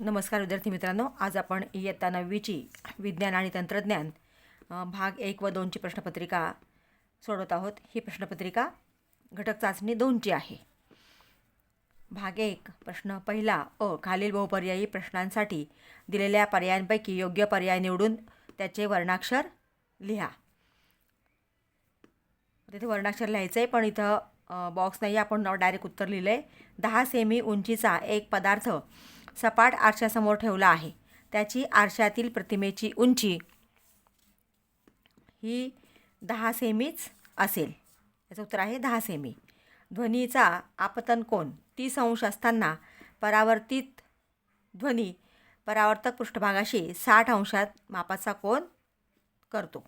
नमस्कार विद्यार्थी मित्रांनो आज आपण इयत्ता नववीची विज्ञान आणि तंत्रज्ञान भाग एक व दोनची प्रश्नपत्रिका सोडवत आहोत. ही प्रश्नपत्रिका घटक चाचणी दोनची आहे. भाग एक प्रश्न पहिला अ खालील बहुपर्यायी प्रश्नांसाठी दिलेल्या पर्यायांपैकी योग्य पर्याय निवडून त्याचे वर्णाक्षर लिहा. तिथे वर्णाक्षर लिहायचं आहे पण इथं बॉक्स नाही आपण डायरेक्ट उत्तर लिहिलं आहे दहा सेमी उंचीचा एक पदार्थ सपाट आरशासमोर ठेवला आहे. त्याची आरशातील प्रतिमेची उंची ही दहा सेमीच असेल. याचं उत्तर आहे दहा सेमी. ध्वनीचा आपतन कोण तीस अंश असताना परावर्तित ध्वनी परावर्तक पृष्ठभागाशी साठ अंशात मापाचा कोण करतो.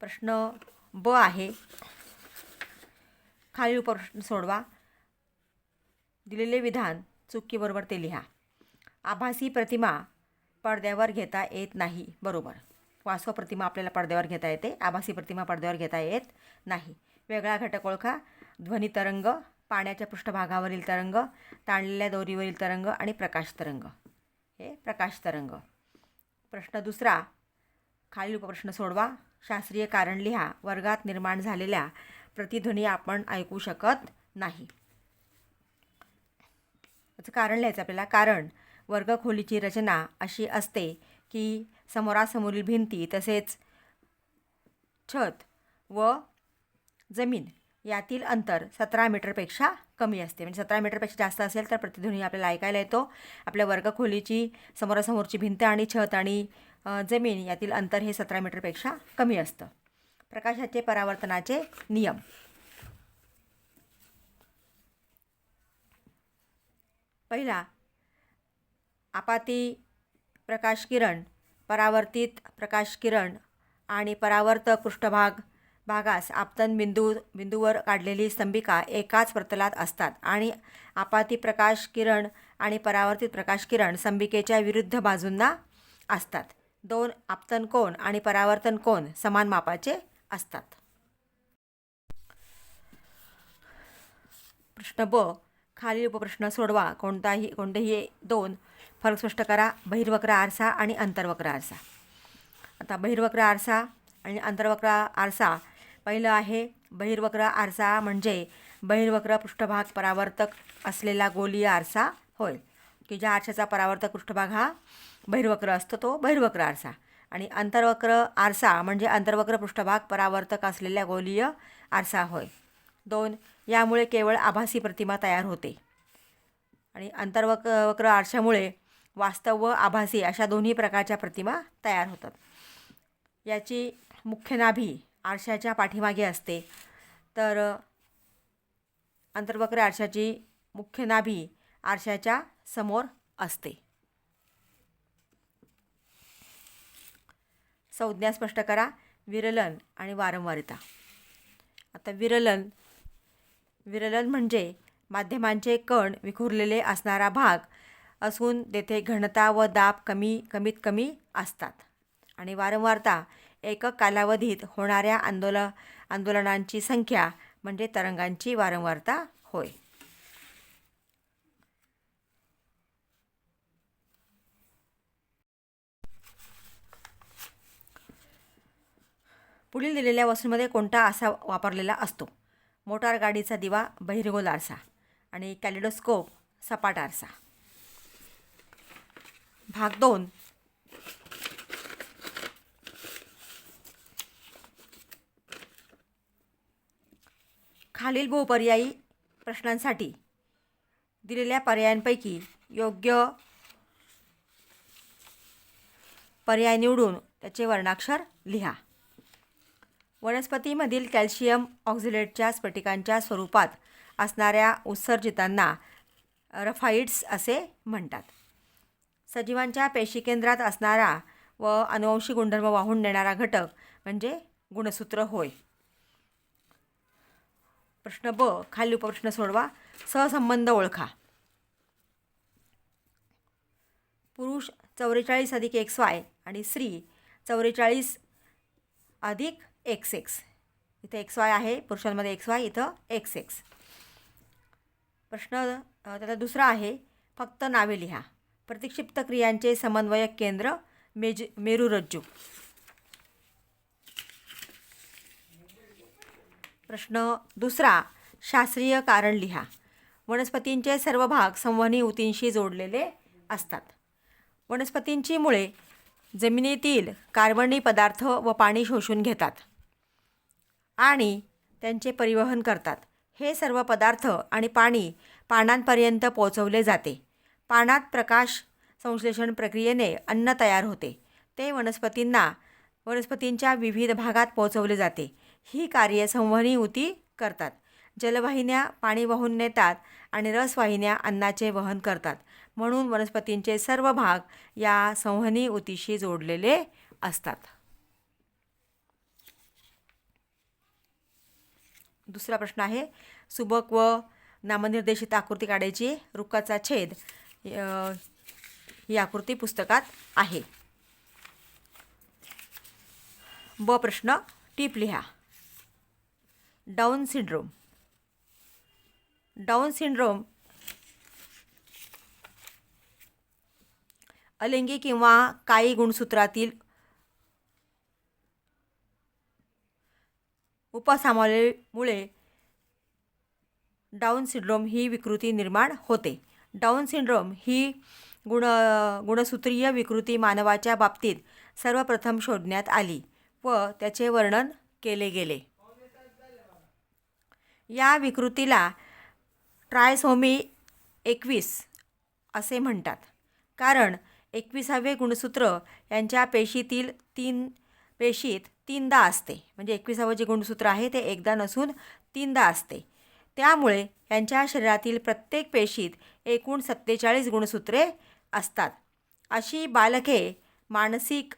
प्रश्न ब आहे. खालील उपप्रश्न सोडवा. दिलेले विधान चुकीबरोबर ते लिहा. आभासी प्रतिमा पडद्यावर घेता येत नाही. बरोबर. वास्तव प्रतिमा आपल्याला पडद्यावर घेता येते. आभासी प्रतिमा पडद्यावर घेता येत नाही. वेगळा घटक ओळखा. ध्वनी तरंग पाण्याच्या पृष्ठभागावरील तरंग ताणलेल्या दोरीवरील तरंग आणि प्रकाश तरंग. हे प्रकाश तरंग. प्रश्न दुसरा. खालील उपप्रश्न सोडवा. शास्त्रीय कारण लिहा. वर्गात निर्माण झालेल्या प्रतिध्वनी आपण ऐकू शकत नाही. याचं कारण लिहायचं आपल्याला. कारण वर्गखोलीची रचना अशी असते की समोरासमोरील भिंती तसेच छत व जमीन यातील अंतर सतरा मीटरपेक्षा कमी असते. म्हणजे सतरा मीटरपेक्षा जास्त असेल तर प्रतिध्वनी आपल्याला ऐकायला येतो. आपल्या वर्गखोलीची समोरासमोरची भिंत आणि छत आणि जमीन यातील अंतर हे सतरा मीटरपेक्षा कमी असतं. प्रकाशाचे परावर्तनाचे नियम. पहिला आपाती प्रकाश किरण परावर्तित प्रकाश किरण आणि परावर्त पृष्ठभाग भागास आपतन बिंदू बिंदूवर काढलेली स्तंभिका एकाच प्रतलात असतात आणि आपाती प्रकाश किरण आणि परावर्तित प्रकाश किरण स्तंभिकेच्या विरुद्ध बाजूंना असतात. दोन आपतन कोण आणि परावर्तन कोण समान मापाचे असतात. प्रश्न ब खालील उपप्रश्न सोडवा. कोणताही कोणतेही दोन. फरक स्पष्ट करा. बहिर्वक्र आरसा आणि अंतर्वक्र आरसा. आता बहिर्वक्र आरसा आणि अंतर्वक्र आरसा. पहिलं आहे बहिर्वक्र आरसा म्हणजे बहिर्वक्र पृष्ठभाग परावर्तक असलेला गोलीय आरसा. होय. की ज्या आरशाचा परावर्तक पृष्ठभाग हा बहिर्वक्र असतो तो बहिर्वक्र आरसा. आणि अंतर्वक्र आरसा म्हणजे अंतर्वक्र पृष्ठभाग परावर्तक असलेल्या गोलीय आरसा. होय. दोन. यामुळे केवळ आभासी प्रतिमा तयार होते. आणि अंतर्वक वक्र आरशामुळे वास्तव व आभासी अशा दोन्ही प्रकारच्या प्रतिमा तयार होतात. याची मुख्य नाभी आरशाच्या पाठीमागे असते. तर अंतर्वक्र आरशाची मुख्य नाभी आरशाच्या समोर असते. संज्ञा स्पष्ट करा. विरलन आणि वारंवारिता. आता विरलन विरलन म्हणजे माध्यमांचे कण विखुरलेले असणारा भाग असून तेथे घनता व दाब कमी कमीत कमी असतात. आणि वारंवारता एकक कालावधीत होणाऱ्या आंदोल आंदोलनांची संख्या म्हणजे तरंगांची वारंवारता होय. पुढील दिलेल्या वस्तूंमध्ये कोणता असा वापरलेला असतो? मोटार गाडीचा दिवा बहिर्गोल आरसा आणि कॅलिडोस्कोप सपाट आरसा. भाग दोन. खालील बहुपर्यायी प्रश्नांसाठी दिलेल्या पर्यायांपैकी योग्य पर्याय निवडून त्याचे वर्णाक्षर लिहा. वनस्पतीमधील कॅल्शियम ऑक्झिलेटच्या स्फटिकांच्या स्वरूपात असणाऱ्या उत्सर्जितांना रफाईड्स असे म्हणतात. सजीवांच्या पेशीकेंद्रात असणारा व अनुवंशिक गुणधर्म वाहून नेणारा घटक म्हणजे गुणसूत्र होय. प्रश्न ब खाली उपप्रश्न सोडवा. सहसंबंध ओळखा. पुरुष चौवेचाळीस अधिक एक्स वाय आणि स्त्री चौवेचाळीस अधिक एक्स एक्स इथे एक्स वाय आहे पुरुषांमध्ये एक्स वाय इथं एक्स एक्स प्रश्न त्याचा दुसरा आहे फक्त नावे लिहा. प्रतिक्षिप्त क्रियांचे समन्वयक केंद्र मेज मेरुरज्जू. प्रश्न दुसरा शास्त्रीय कारण लिहा. वनस्पतींचे सर्व भाग संवहनी ऊतींशी जोडलेले असतात. वनस्पतींची मुळे जमिनीतील कार्बनी पदार्थ व पाणी शोषून घेतात. आणि त्यांचे परिवहन करतात. हे सर्व पदार्थ आणि पाणी पानांपर्यंत पोचवले जाते. पानात प्रकाश संश्लेषण प्रक्रियेने अन्न तयार होते. ते वनस्पतींना वनस्पतींच्या विविध भागात पोचवले जाते. ही कार्य संवहनी उती करतात. जलवाहिन्या पाणी वाहून नेतात आणि रसवाहिन्या अन्नाचे वहन करतात. म्हणून वनस्पतींचे सर्व भाग या संवहनी उतीशी जोडलेले असतात. दुसरा प्रश्न आहे. सुबक व नामनिर्देशित आकृती काढायची रुक्काचा छेद ही आकृती पुस्तकात आहे. ब प्रश्न टीप लिहा. Down syndrome. डाऊन सिंड्रोम अलिंगी किंवा काही गुणसूत्रातील उपसामावलीमुळे डाऊन सिंड्रोम ही विकृती निर्माण होते. डाऊन सिंड्रोम ही गुण गुणसूत्रीय विकृती मानवाच्या बाबतीत सर्वप्रथम शोधण्यात आली व त्याचे वर्णन केले गेले. या विकृतीला ट्रायसोमी एकवीस असे म्हणतात. कारण एकविसावे गुणसूत्र यांच्या पेशीतील तीन पेशीत तीनदा असते. म्हणजे एकविसावं जे गुणसूत्र आहे ते एकदा नसून तीनदा असते. त्यामुळे यांच्या शरीरातील प्रत्येक पेशीत एकूण सत्तेचाळीस गुणसूत्रे असतात. अशी बालके मानसिक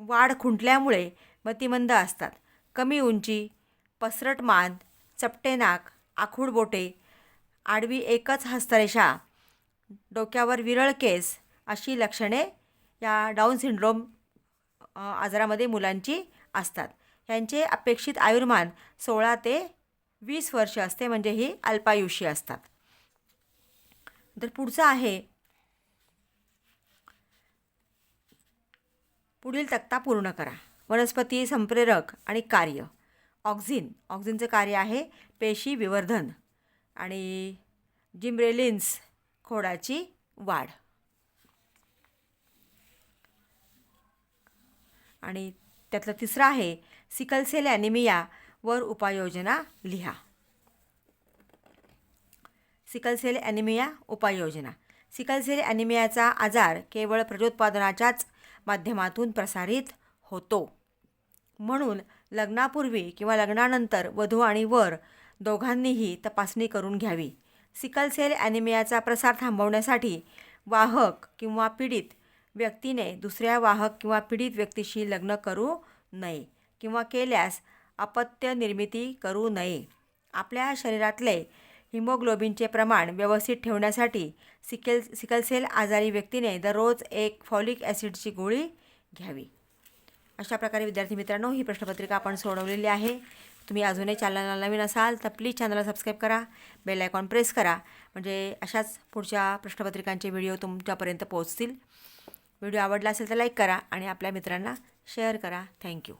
वाढ खुंटल्यामुळे मतिमंद असतात. कमी उंची पसरट मान चपटे नाक आखूड बोटे आडवी एकच हस्तरेषा डोक्यावर विरळ केस अशी लक्षणे या डाऊन सिंड्रोम आजारामध्ये मुलांची असतात. यांचे अपेक्षित आयुर्मान सोळा ते वीस वर्ष असते म्हणजे ही अल्पायुषी असतात. तर पुढचं आहे. पुढील तक्ता पूर्ण करा. वनस्पती संप्रेरक आणि कार्य. ऑक्झिन. ऑक्झिनचं कार्य आहे पेशी विवर्धन आणि जिम्ब्रेलिन्स खोडाची वाढ. आणि त्यातलं तिसरं आहे सिकलसेल ॲनिमिया वर उपाययोजना लिहा. सिकलसेल ॲनिमिया उपाययोजना. सिकलसेल ॲनिमियाचा आजार केवळ प्रजोत्पादनाच्याच माध्यमातून प्रसारित होतो. म्हणून लग्नापूर्वी किंवा लग्नानंतर वधू आणि वर दोघांनीही तपासणी करून घ्यावी. सिकलसेल ॲनिमियाचा प्रसार थांबवण्यासाठी वाहक किंवा पीडित व्यक्तीने दुसऱ्या वाहक किंवा पीडित व्यक्तीशी लग्न करू नये किंवा केल्यास अपत्य निर्मिती करू नये. आपल्या शरीरातले हिमोग्लोबिनचे प्रमाण व्यवस्थित ठेवण्यासाठी सिकेल सिकलसेल आजारी व्यक्तीने दररोज एक फॉलिक ॲसिडची गोळी घ्यावी. अशा प्रकारे विद्यार्थी मित्रांनो ही प्रश्नपत्रिका आपण सोडवलेली आहे. तुम्ही अजूनही चॅनलला नवीन असाल तर प्लीज चॅनलला सबस्क्राईब करा बेल आयकॉन प्रेस करा. म्हणजे अशाच पुढच्या प्रश्नपत्रिकांचे व्हिडिओ तुमच्यापर्यंत पोहोचतील. व्हिडिओ आवडला असेल तर लाईक करा आणि आपल्या मित्रांना शेअर करा. थँक्यू.